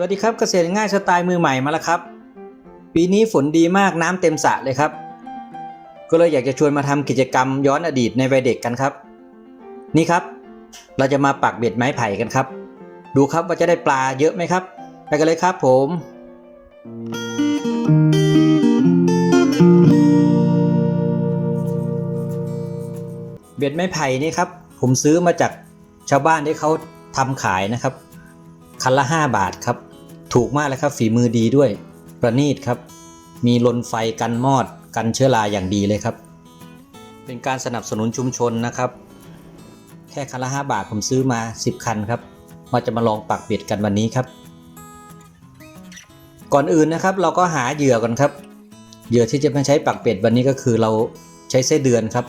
วัสดีครับเกษตรง่ายสไตล์มือใหม่มาแล้วครับ ปีนี้ฝนดีมากน้ำเต็มสระเลยครับ ก็เลยอยากจะชวนมาทำกิจกรรมย้อนอดีตในวัยเด็กกันครับ นี่ครับ เราจะมาปักเบ็ดไม้ไผ่กันครับ ดูครับว่าจะได้ปลาเยอะไหมครับ ไปกันเลยครับผมเบ็ดไม้ไผ่นี่ครับ ผมซื้อมาจากชาวบ้านที่เขาทำขายนะครับ คันละ 5 บาทครับ ถูกมากเลยครับฝีมือดีด้วย ประณีตครับ มีลนไฟกันมอดกันเชื้อราอย่างดีเลยครับ เป็นการสนับสนุนชุมชนนะครับ แค่คันละ5บาทผมซื้อมา 10 คันครับว่าจะมาลองปักเบ็ดกันวันนี้ครับ ก่อนอื่นนะครับ เราก็หาเหยื่อก่อนครับ เหยื่อที่จะมาใช้ปักเป็ดวันนี้ก็คือเราใช้ไส้เดือนครับ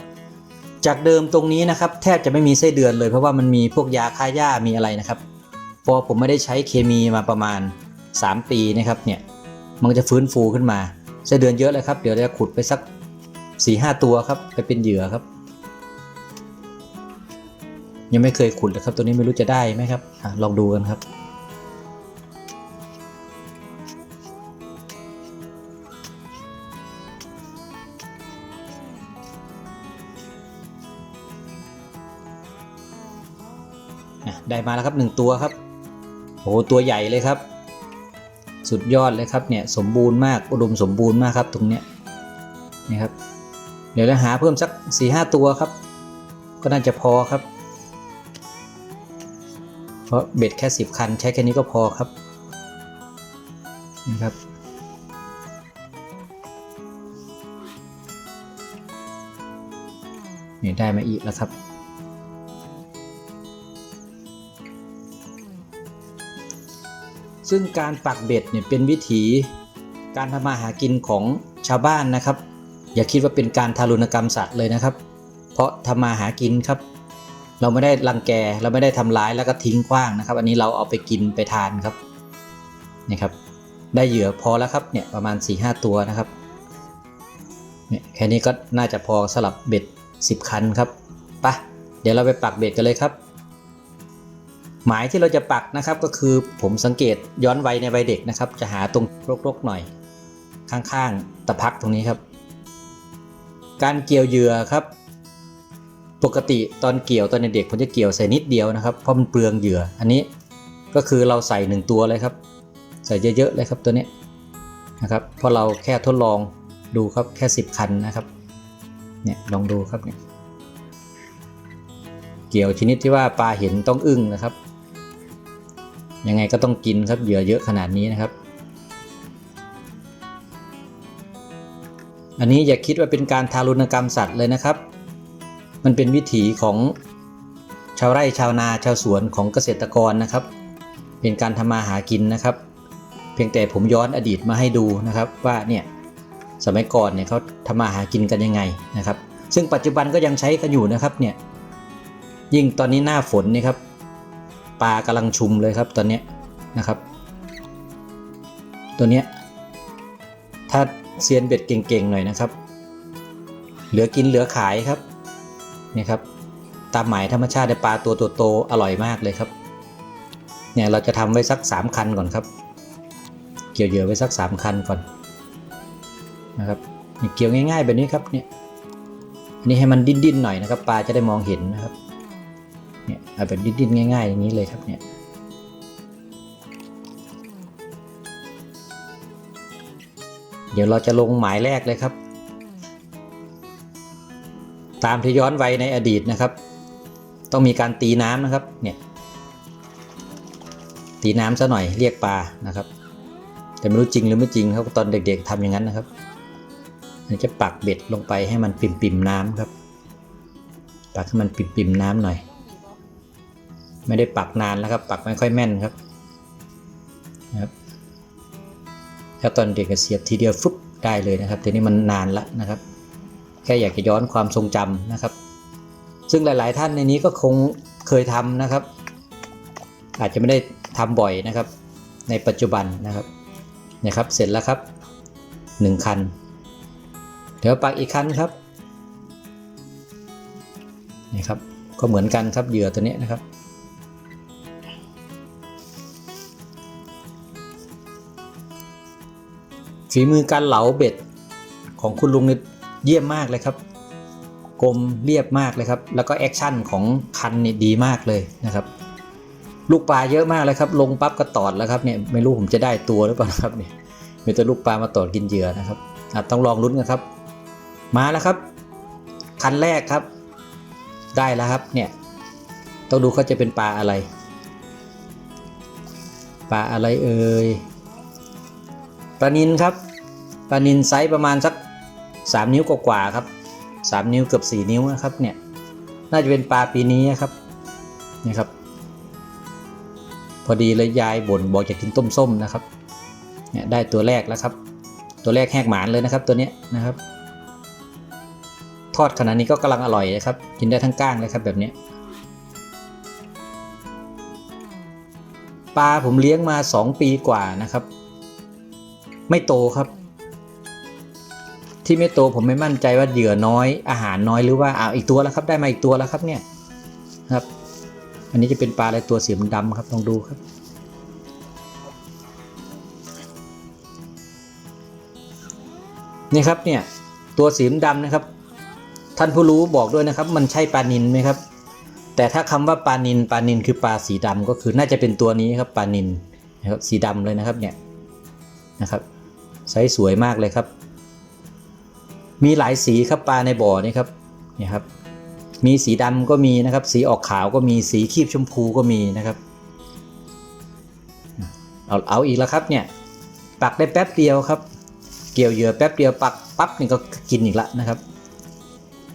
จากเดิมตรงนี้นะครับ แทบจะไม่มีไส้เดือนเลยเพราะว่ามันมีพวกยาฆ่าหญ้ามีอะไรนะครับพอผมไม่ได้ใช้เคมีมาประมาณ 3 ปีนะครับเนี่ยมันจะฟื้นฟูขึ้นมาไส้เดือนเยอะเลยครับ เดี๋ยวจะขุดไปสัก4ีหตัวครับไปเป็นเหยื่อครับ ยังไม่เคยขุดเลยครับ ตัวนี้ไม่รู้จะได้ไหมครับอลองดูกันครับ ได้มาแล้วครับหนึ่งตัวครับโอ้ตัวใหญ่เลยครับ สุดยอดเลยครับเนี่ยสมบูรณ์มากอุดมสมบูรณ์มากครับตรงเนี้ยนี่ครับเดี๋ยวเราหาเพิ่มสัก4ีหตัวครับ ก็น่าจะพอครับ เพราะเบ็ดแค่ 10 คันใช้แค่นี้ก็พอครับนี่ครับนี่ได้มาอีกแล้วครับ ซึ่งการปักเบ็ดเนี่ยเป็นวิถีการทำมาหากินของชาวบ้านนะครับ อย่าคิดว่าเป็นการทารุณกรรมสัตว์เลยนะครับ เพราะทำมาหากินครับ เราไม่ได้รังแกเราไม่ได้ทำร้ายแล้วก็ทิ้งขว้างนะครับ อันนี้เราเอาไปกินไปทานครับนี่ครับ ได้เหยื่อพอแล้วครับเนี่ยประมาณ4ีหตัวนะครับเนี่ยแค่นี้ก็น่าจะพอสลับเบ็ด 10 คันครับปะเดี๋ยวเราไปปักเบ็ดกันเลยครับ หมายที่เราจะปักนะครับก็คือผมสังเกตย้อนวัยในวัยเด็กนะครับ จะหาตรงรกๆหน่อย ข้างๆตะพักตรงนี้ครับ การเกี่ยวเหยื่อครับ ปกติตอนเกี่ยวตอนเด็กผมจะเกี่ยวใส่นิดเดียวนะครับเพราะมันเปลืองเหยื่ออันนี้ก็คือเราใส่หนึ่งตัวเลยครับ ใส่เยอะๆเลยครับตัวนี้นะครับเพราะเราแค่ทดลองดูครับแค่ 10 คันนะครับเนี่ยลองดูครับเนี่ยเกี่ยวชนิดที่ว่าปลาเห็นต้องอึ้งนะครับ ยังไงก็ต้องกินครับเหยื่อเยอะขนาดนี้นะครับ อันนี้อย่าคิดว่าเป็นการทารุณกรรมสัตว์เลยนะครับ มันเป็นวิถีของชาวไร่ชาวนาชาวสวนของเกษตรกรนะครับ เป็นการทำมาหากินนะครับ เพียงแต่ผมย้อนอดีตมาให้ดูนะครับว่าเนี่ยสมัยก่อนเนี่ยเขาทำมาหากินกันยังไงนะครับ ซึ่งปัจจุบันก็ยังใช้กันอยู่นะครับเนี่ยยิ่งตอนนี้หน้าฝนนี่ครับ ปลากำลังชุมเลยครับตอนนี้นะครับ ตัวเนี้ยถ้าเซียนเบ็ดเก่งๆหน่อยนะครับ เหลือกินเหลือขายครับนี่ครับตามหมายธรรมชาติในปลาตัวโตๆอร่อยมากเลยครับเนี่ยเราจะทำไว้สัก 3 คันก่อนครับ เกี่ยวเหยื่อไว้สัก 3 คันก่อนนะครับเกี่ยวง่ายๆแบบนี้ครับเนี่ยนนี้ให้มันดิ้นๆหน่อยนะครับ ปลาจะได้มองเห็นนะครับ เนี่ยเอาแบบดิ้นๆง่าย ๆ อย่างนี้เลยครับเนี่ยเดี๋ยวเราจะลงหมายแรกเลยครับ ตามที่ย้อนไวในอดีตนะครับ ต้องมีการตีน้ำนะครับเนี่ยตีน้ำซะหน่อยเรียกปลานะครับ แต่ไม่รู้จริงหรือไม่จริงครับตอนเด็กๆทำอย่างนั้นนะครับจะปักเบ็ดลงไปให้มันปิ่มๆน้ำครับปักให้มันปิ่มๆน้ำหน่อย ไม่ได้ปักนานแล้วครับ ปักไม่ค่อยแม่นครับนะครับถ้าตอนเด็กก็เสียบทีเดียวฟึบได้เลยนะครับทีนี้มันนานละนะครับ แค่อยากจะย้อนความทรงจำนะครับ ซึ่งหลาย ๆ ท่านในนี้ก็คงเคยทำนะครับ อาจจะไม่ได้ทำบ่อยนะครับ ในปัจจุบันนะครับนี่ยครับ เสร็จแล้วครับ 1 คัน เดี๋ยวปักอีกคันครับนี่ครับก็เหมือนกันครับเหยื่อตัวนี้นะครับ ฝีมือการเหลาเบ็ดของคุณลุงนี่เยี่ยมมากเลยครับกลมเรียบมากเลยครับ แล้วก็แอคชั่นของคันนี่ดีมากเลยนะครับ ลูกปลาเยอะมากเลยครับ ลงปั๊บก็ตอดแล้วครับเนี่ยไม่รู้ผมจะได้ตัวหรือเปล่านะครับเนี่ยมีแต่ลูกปลามาตอดกินเหยื่อนะครับอะต้องลองลุ้นกันครับ มาแล้วครับ คันแรกครับ ได้แล้วครับเนี่ยต้องดูเขาจะเป็นปลาอะไร ปลาอะไรเอ่ย ปลานินครับปลานินไซส์ประมาณสัก 3 นิ้วกว่าๆครับ 3 นิ้วเกือบ 4 นิ้วนะครับเนี่ยน่าจะเป็นปลาปีนี้ครับนี่ครับ พอดีเลยยายบ่นบอกอยากกินต้มส้มนะครับเนี่ยได้ตัวแรกแล้วครับ ตัวแรกแหกหมานเลยนะครับตัวนี้นะครับ ทอดขนาดนี้ก็กำลังอร่อยนะครับ กินได้ทั้งก้างเลยครับแบบนี้ปลาผมเลี้ยงมา 2 ปีกว่านะครับ ไม่โตครับ ที่ไม่โตผมไม่มั่นใจว่าเหยื่อน้อยอาหารน้อยหรือว่าอ้าวอีกตัวแล้วครับได้มาอีกตัวแล้วครับเนี่ยครับ อันนี้จะเป็นปลาอะไรตัวสีดำครับลองดูครับนี่ครับเนี่ยตัวสีดำนะครับ ท่านผู้รู้บอกด้วยนะครับ มันใช่ปลานินไหมครับ แต่ถ้าคำว่าปลานินปลานินคือปลาสีดำก็คือน่าจะเป็นตัวนี้ครับปลานินนะครับสีดำเลยนะครับเนี่ยนะครับ ไซส์สวยมากเลยครับ มีหลายสีครับปลาในบ่อนี่ครับเนี่ยครับ มีสีดำก็มีนะครับ สีออกขาวก็มีสีคีบชมพูก็มีนะครับ เอาเอาอีกแล้วครับเนี่ยปักได้แป๊บเดียวครับ เกี่ยวเหยื่อแป๊บเดียวปักปั๊บนี่ก็กินอีกล้วนะครับ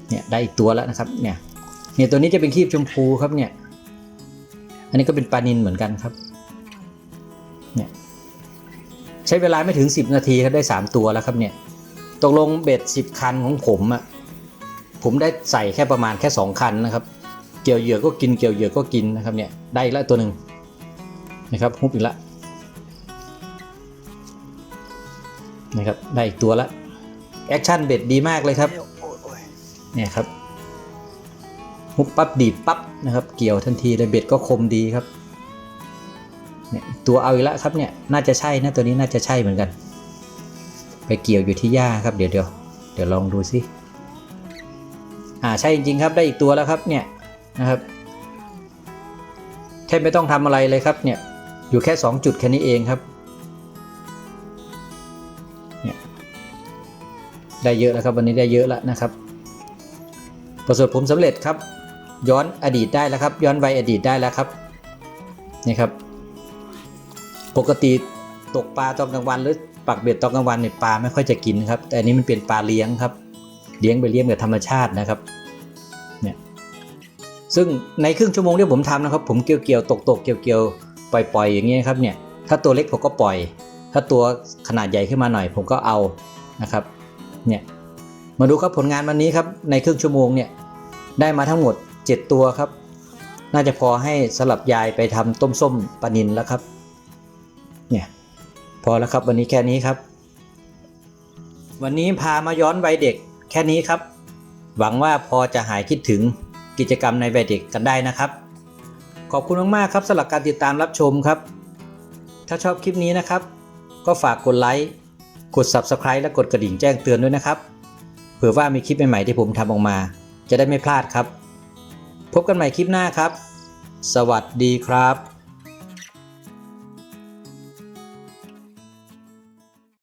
เนี่ยได้อีกตัวแล้วนะครับเนี่ยเนี่ยตัวนี้จะเป็นคีบชมพูครับเนี่ยอันนี้ก็เป็นปลานินเหมือนกันครับ ใช้เวลาไม่ถึง 10 นาทีครับได้ 3 ตัวแล้วครับเนี่ยตกลงเบ็ด 10 คันของผมอะผมได้ใส่แค่ประมาณแค่ 2 คันนะครับ เกี่ยวเหยื่อก็กินเกี่ยวเหยื่อก็กินนะครับเนี่ยได้อีกแล้วตัวหนึ่งนะครับฮุบอีกแล้วนะครับได้อีกตัวละแอคชั่นเบ็ดดีมากเลยครับเนี่ยครับฮุบปั๊บดีดปั๊บนะครับ เกี่ยวทันทีเลยเบ็ดก็คมดีครับ เนี่ยตัวเอาอีกแล้วครับเนี่ยน่าจะใช่นะตัวนี้น่าจะใช่เหมือนกัน ไปเกี่ยวอยู่ที่หญ้าครับเดี๋ยวเดี๋ยวเดี๋ยวลองดูสิอ่าใช่จริงๆครับได้อีกตัวแล้วครับเนี่ยนะครับแทบไม่ต้องทำอะไรเลยครับเนี่ยอยู่แค่ 2 จุดแค่นี้เองครับเนี่ยได้เยอะแล้วครับวันนี้ได้เยอะแล้วนะครับ ประสบผลสำเร็จครับ ย้อนอดีตได้แล้วครับ ย้อนวัยอดีตได้แล้วครับนี่ครับ ปกติตกปลาตอนกลางวันหรือปักเบ็ดตอนกลางวันเนี่ยปลาไม่ค่อยจะกินครับ แต่อันนี้มันเป็นปลาเลี้ยงครับ เลี้ยงไปเลี้ยงแบบธรรมชาตินะครับเนี่ยซึ่งในครึ่งชั่วโมงที่ผมทำนะครับ ผมเกี่ยวเกี่ยวตกตกเกี่ยวเกี่ยวปล่อยปล่อยอย่างเงี้ยครับเนี่ยถ้าตัวเล็กผมก็ปล่อย ถ้าตัวขนาดใหญ่ขึ้นมาหน่อย ผมก็เอานะครับเนี่ยมาดูครับผลงานวันนี้ครับในครึ่งชั่วโมงเนี่ยได้มาทั้งหมด 7 ตัวครับ น่าจะพอให้สลับยายไปทำต้มส้มปลานินแล้วครับ เนี่ยพอแล้วครับวันนี้แค่นี้ครับ วันนี้พามาย้อนวัยเด็กแค่นี้ครับ หวังว่าพอจะหายคิดถึงกิจกรรมในวัยเด็กกันได้นะครับ ขอบคุณมากๆครับสำหรับการติดตามรับชมครับ ถ้าชอบคลิปนี้นะครับ ก็ฝากกดไลค์กด Subscribe และกดกระดิ่งแจ้งเตือนด้วยนะครับ เผื่อว่ามีคลิปใหม่ๆที่ผมทำออกมา จะได้ไม่พลาดครับ พบกันใหม่คลิปหน้าครับ สวัสดีครับ